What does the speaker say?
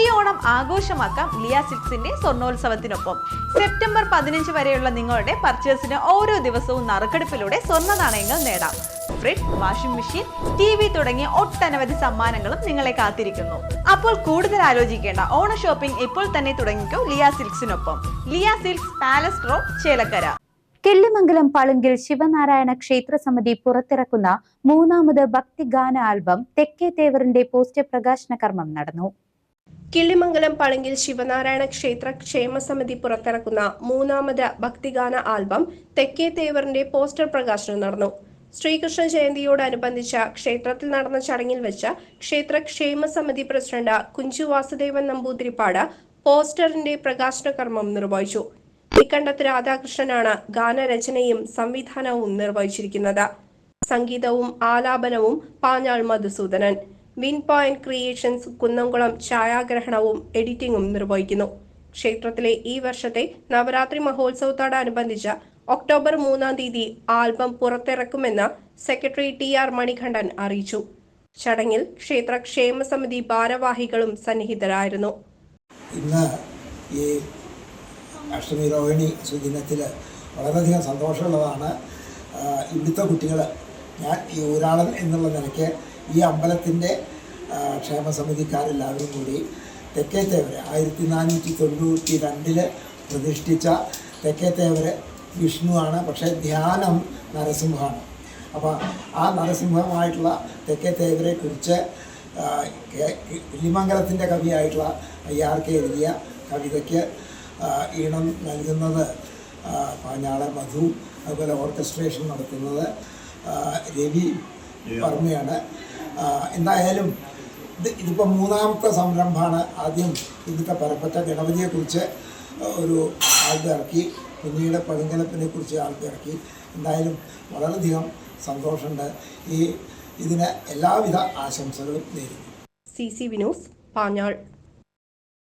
ഈ ഓണം ആഘോഷമാക്കാം ലിയ സിക്സിന്റെ സ്വർണോത്സവത്തിനൊപ്പം. സെപ്റ്റംബർ പതിനഞ്ച് വരെയുള്ള നിങ്ങളുടെ പർച്ചേസിന് ഓരോ ദിവസവും നറുക്കെടുപ്പിലൂടെ സ്വർണ നാണയങ്ങൾ നേടാം. Fridge washing machine T V തുടങ്ങിയ ഒട്ടനവധി സമ്മാനങ്ങളും നിങ്ങളെ കാത്തിരിക്കുന്നു. അപ്പോൾ കൂടുതൽ ആലോചിക്കേണ്ട ഓണ ഷോപ്പിംഗ് ഇപ്പോൾ തന്നെ തുടങ്ങിക്കോ Liya സിൽക്സിനൊപ്പം. Liya silks palace road Chelakkara. Killimangalam പളുങ്കിൽ Shivanarayana ക്ഷേത്ര സമിതി പുറത്തിറക്കുന്ന മൂന്നാമത് ഭക്തിഗാന ആൽബം തെക്കേ തേവറിന്റെ പോസ്റ്റർ പ്രകാശന കർമ്മം നടന്നു. കിള്ളിമംഗലം പളങ്കിൽ ശിവനാരായണ ക്ഷേത്ര ക്ഷേമ സമിതി പുറത്തിറക്കുന്ന മൂന്നാമത് ഭക്തിഗാന ആൽബം തെക്കേ തേവറിന്റെ പോസ്റ്റർ പ്രകാശനം നടന്നു. ശ്രീകൃഷ്ണ ജയന്തിയോടനുബന്ധിച്ച ക്ഷേത്രത്തിൽ നടന്ന ചടങ്ങിൽ വെച്ച ക്ഷേത്ര ക്ഷേമ സമിതി പ്രസിഡന്റ് കുഞ്ചു വാസുദേവൻ നമ്പൂതിരിപ്പാട് പോസ്റ്ററിന്റെ പ്രകാശന കർമ്മം നിർവഹിച്ചു. ഇക്കണ്ടത്ത് രാധാകൃഷ്ണനാണ് ഗാനരചനയും സംവിധാനവും നിർവഹിച്ചിരിക്കുന്നത്. സംഗീതവും ആലാപനവും Panjal Madhusoodanan. Win point creations Kunnamkulam ഛായാഗ്രഹണവും എഡിറ്റിംഗും നിർവഹിക്കുന്നു. ക്ഷേത്രത്തിലെ ഈ വർഷത്തെ നവരാത്രി മഹോത്സവത്തോടനുബന്ധിച്ച് ഒക്ടോബർ മൂന്നാം തീയതി ആൽബം പുറത്തിറക്കുമെന്ന് സെക്രട്ടറി ടി ആർ മണികണ്ഠൻ അറിയിച്ചു. ചടങ്ങിൽ ക്ഷേത്ര ക്ഷേമ സമിതി ഭാരവാഹികളും സന്നിഹിതരായിരുന്നു. ഇന്ന് ഈ അഷ്ടമി രോഹിണി സുദിനത്തിൽ വളരെയധികം സന്തോഷമുള്ളതാണ്. ഇവിടുത്തെ കുട്ടികൾ ഞാൻ ഈ ഊരാളൻ എന്നുള്ള നിലയ്ക്ക് ഈ അമ്പലത്തിന്റെ ക്ഷേമസമിതിക്കാരെല്ലാവരും കൂടി തെക്കേത്തേവര് ആയിരത്തി നാനൂറ്റി തൊണ്ണൂറ്റി രണ്ടിൽ പ്രതിഷ്ഠിച്ച തെക്കേത്തേവര് വിഷ്ണുവാണ്. പക്ഷേ ധ്യാനം നരസിംഹമാണ്. അപ്പോൾ ആ നരസിംഹമായിട്ടുള്ള തെക്കേത്തേവരെ കുറിച്ച് കിള്ളിമംഗലത്തിന്റെ കവിയായിട്ടുള്ള അയ്യാർക്ക് എഴുതിയ കവിതയ്ക്ക് ഈണം നൽകുന്നത് പാഞ്ഞാളൻ മധു അതുപോലെ ഓർക്കസ്ട്രേഷൻ നടത്തുന്നത് രവി വർമ്മയാണ്. എന്തായാലും ഇത് ഇതിപ്പോൾ മൂന്നാമത്തെ സംരംഭമാണ് ആദ്യം ഇതിന്റെ പരപ്പറ്റ ഗണപതിയെക്കുറിച്ച് ഒരു ആൽബം ഇറക്കി പിന്നീട് പഴുങ്കലപ്പിനെ കുറിച്ച് ആൽബം ഇറക്കി. എന്തായാലും വളരെയധികം സന്തോഷമുണ്ട്. ഈ ഇതിന് എല്ലാവിധ ആശംസകളും നേരുന്നു. C C Vinos Panjal.